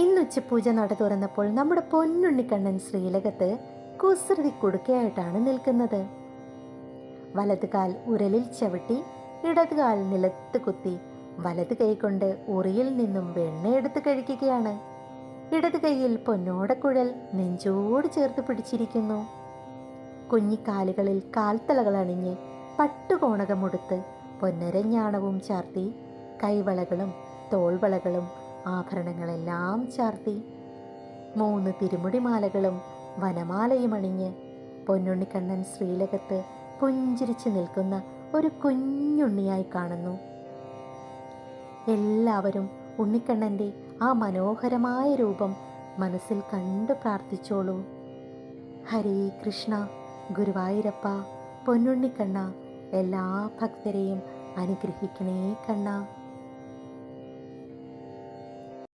ഇന്ന് ഉച്ചപൂജ നട തുറന്നപ്പോൾ നമ്മുടെ പൊന്നുണ്ണിക്കണ്ണൻ ശ്രീലകത്ത് കുസൃതി കുടുക്കയായിട്ടാണ് നിൽക്കുന്നത്. വലത് കാൽ ഉരലിൽ ചവിട്ടി ഇടത് കാൽ നിലത്ത് കുത്തി വലത് കൈ കൊണ്ട് ഉറിയിൽ നിന്നും വെണ്ണയെടുത്ത് കഴിക്കുകയാണ്. ഇടത് കൈയിൽ പൊന്നോടക്കുഴൽ നെഞ്ചോട് ചേർത്ത് പിടിച്ചിരിക്കുന്നു. കുഞ്ഞിക്കാലുകളിൽ കാൽത്തലകൾ അണിഞ്ഞ് പട്ടുകോണകമുടുത്ത് പൊന്നരഞ്ഞാണവും ചാർത്തി കൈവളകളും തോൾവളകളും ആഭരണങ്ങളെല്ലാം ചാർത്തി മൂന്ന് തിരുമുടിമാലകളും വനമാലയും അണിഞ്ഞ് പൊന്നുണ്ണിക്കണ്ണൻ ശ്രീലകത്ത് പുഞ്ചിരിച്ചു നിൽക്കുന്ന ഒരു കുഞ്ഞുണ്ണിയായി കാണുന്നു. എല്ലാവരും ഉണ്ണിക്കണ്ണന്റെ ആ മനോഹരമായ രൂപം മനസ്സിൽ കണ്ടു പ്രാർത്ഥിച്ചോളൂ. ഹരേ കൃഷ്ണ ഗുരുവായൂരപ്പ പൊന്നുണ്ണിക്കണ്ണ എല്ലാ ഭക്തരെയും അനുഗ്രഹിക്കണേ കണ്ണ.